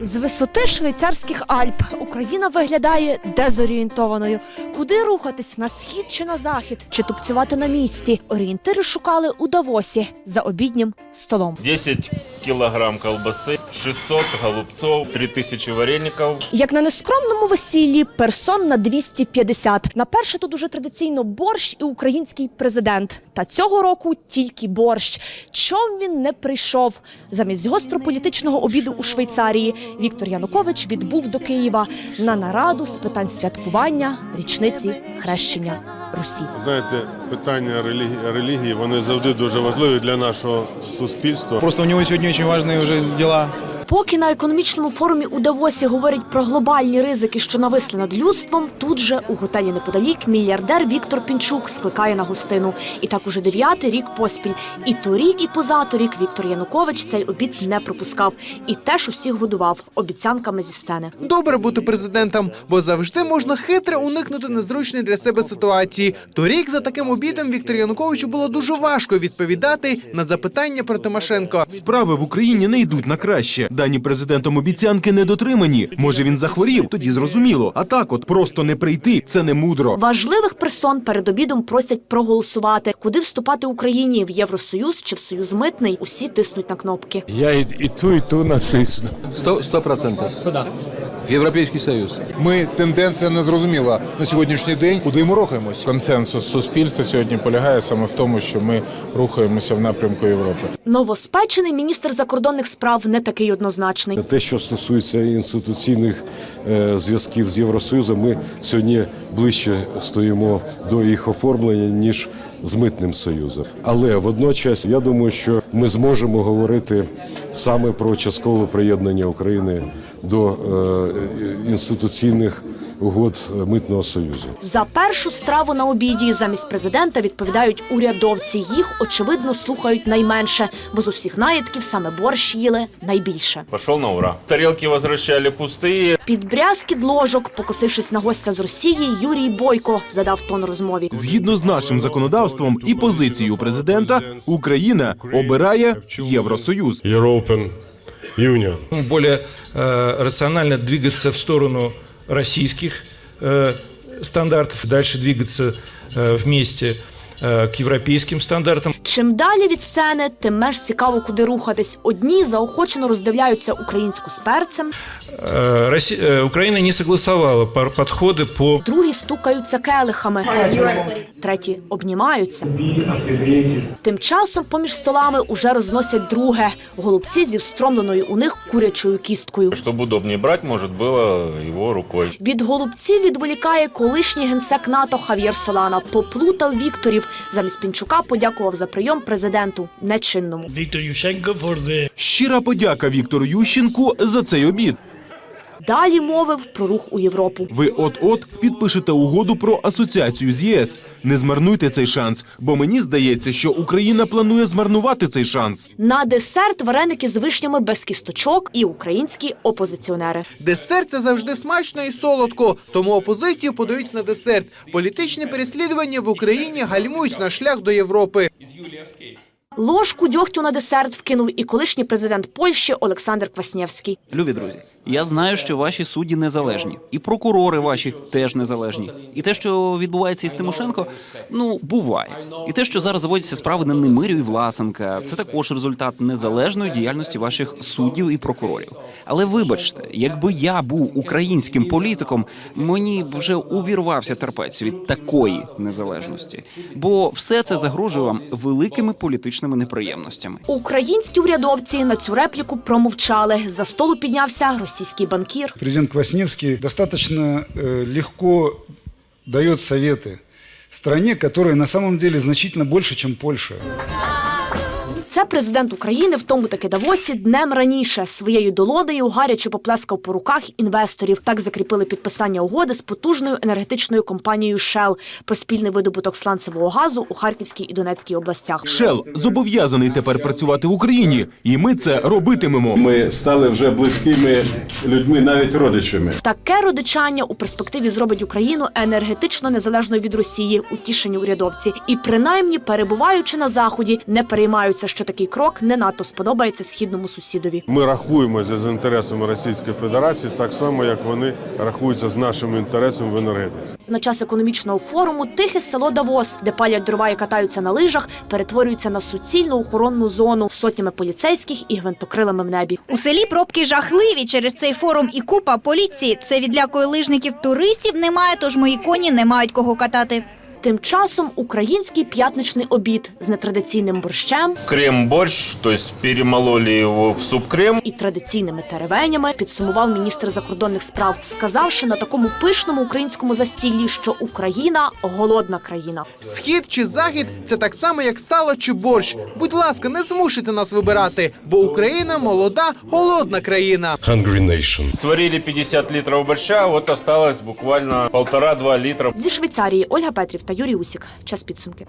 З висоти швейцарських Альп Україна виглядає дезорієнтованою. Куди рухатись на схід чи на захід, чи тупцювати на місці? Орієнтири шукали у Давосі за обіднім столом. 10 килограмм колбасы, 600 голубцов, 3000 вареников. Як на нескромному весіллі, персон на 250. На перше тут уже традиційно борщ і український президент. Та цього року тільки борщ. Чом він не прийшов? Замість гострополітичного обіду у Швейцарії Віктор Янукович відбув до Києва на нараду з питань святкування річниці хрещення Русі. Знаєте, питання релігії, релігії вони завжди дуже важливі для нашого суспільства. Просто у нього сьогодні дуже важливі вже дела. Поки на економічному форумі у Давосі говорять про глобальні ризики, що нависли над людством, тут же у готелі неподалік мільярдер Віктор Пінчук скликає на гостину. І так уже дев'ятий рік поспіль. І торік, і позаторік Віктор Янукович цей обід не пропускав і теж усіх годував обіцянками зі сцени. Добре бути президентом, бо завжди можна хитро уникнути незручної для себе ситуації. Торік за таким обідом Віктору Януковичу було дуже важко відповідати на запитання про Тимошенко. Справи в Україні не йдуть на краще. Дані президентом обіцянки не дотримані. Може він захворів, тоді зрозуміло. А так, от просто не прийти це не мудро. Важливих персон перед обідом просять проголосувати, куди вступати Україні в Євросоюз чи в Союз митний. Усі тиснуть на кнопки. Я і, і ту, і ту насичну. Сто сто процентов. В Європейський Союз. Ми тенденція не зрозуміла на сьогоднішній день, куди ми рухаємось. Консенсус суспільства сьогодні полягає саме в тому, що ми рухаємося в напрямку Європи. Новоспечений міністр закордонних справ не такий однозначний. Те, що стосується інституційних е, зв'язків з Євросоюзом, ми сьогодні ближче стоїмо до їх оформлення ніж з митним союзом. Але водночас я думаю, що ми зможемо говорити саме про часткове приєднання України до е, інституційних угод митного союзу. За першу страву на обіді замість президента відповідають урядовці. Їх очевидно слухають найменше, бо з усіх наїдків саме борщ їли найбільше. Пошел на ура. Тарелки возвращали пустые. Під брязкіт ложок, покосившись на гостя з Росії, Юрій Бойко задав тон розмові. Згідно з нашим законодавством і позицією президента, Україна обирає Євросоюз. European Union. более э, рационально двигаться в сторону российских э, стандартов, дальше двигаться э, вместе э, к европейским стандартам. Чим далі від сцени, тим менш цікаво, куди рухатись. Одні заохочено роздивляються українську з перцем, Э, Росси- э, Украина не согласовала пар- подходы по другі стукаються келихами, треті обнімаються. Тим часом поміж столами уже розносять друге голубці зі встромленою у них курячою кісткою. Чтобы удобнее брать, может, было его рукой. Від голубців відволікає колишній генсек НАТО Хав'єр Солана. Поплутав Вікторів. Замість Пінчука подякував за прийом президенту нечинному. Щира подяка Віктору Ющенку за цей обід. Далі мовив про рух у Європу. Ви от-от підпишете угоду про асоціацію з ЄС. Не змарнуйте цей шанс, бо мені здається, що Україна планує змарнувати цей шанс. На десерт вареники з вишнями без кісточок і українські опозиціонери. Десерт це завжди смачно і солодко, тому опозицію подають на десерт. Політичні переслідування в Україні гальмують наш шлях до Європи. Ложку дьогтю на десерт вкинув і колишній президент Польщі Олександр Кваснєвський. Любі друзі, я знаю, що ваші судді незалежні, і прокурори ваші теж незалежні. І те, що відбувається із Тимошенко, ну буває. І те, що зараз заводяться справи на Немирю і Власенка, це також результат незалежної діяльності ваших суддів і прокурорів. Але вибачте, якби я був українським політиком, мені б вже увірвався терпець від такої незалежності, бо все це загрожує вам великими політичними неприємностями. Українські урядовці на цю репліку промовчали. За столу піднявся російський банкір. Президент Квасневский достаточно э, легко дає советы країні, яка на самом деле значительно більше, ніж Польша. Це президент України в тому таки Давосі днем раніше своєю долонею гаряче поплескав по руках інвесторів. Так закріпили підписання угоди з потужною енергетичною компанією Shell про спільний видобуток сланцевого газу у Харківській і Донецькій областях. Шел зобов'язаний тепер працювати в Україні, і ми це робитимемо. Ми стали вже близькими людьми, навіть родичами. Таке родичання у перспективі зробить Україну енергетично незалежною від Росії, утішені урядовці. І принаймні, перебуваючи на заході, не переймаються, що такий крок не надто сподобається східному сусідові. Ми рахуємося з інтересами Російської Федерації так само, як вони рахуються з нашими інтересами в енергетиці. На час економічного форуму тихе село Давос, де палять дрова і катаються на лижах, перетворюється на суцільну охоронну зону з сотнями поліцейських і гвинтокрилами в небі. У селі пробки жахливі через цей форум і купа поліції. Це відлякує лижників. Туристів немає, тож мої коні не мають кого катати. Тим часом український п'ятничний обід з нетрадиційним борщем Крем-борщ, то есть перемололи его в суп-крем. і традиційними теревенями підсумував міністр закордонних справ, сказавши на такому пишному українському застіллі, що Україна голодна країна. Схід чи захід це так само, як сало чи борщ. Будь ласка, не змушуйте нас вибирати, бо Україна молода, голодна країна. Сварили 50 литров борща, вот осталось буквально полтора-два литра. Зі Швейцарії Ольга Петрів та Юрій Усік. Час підсумки.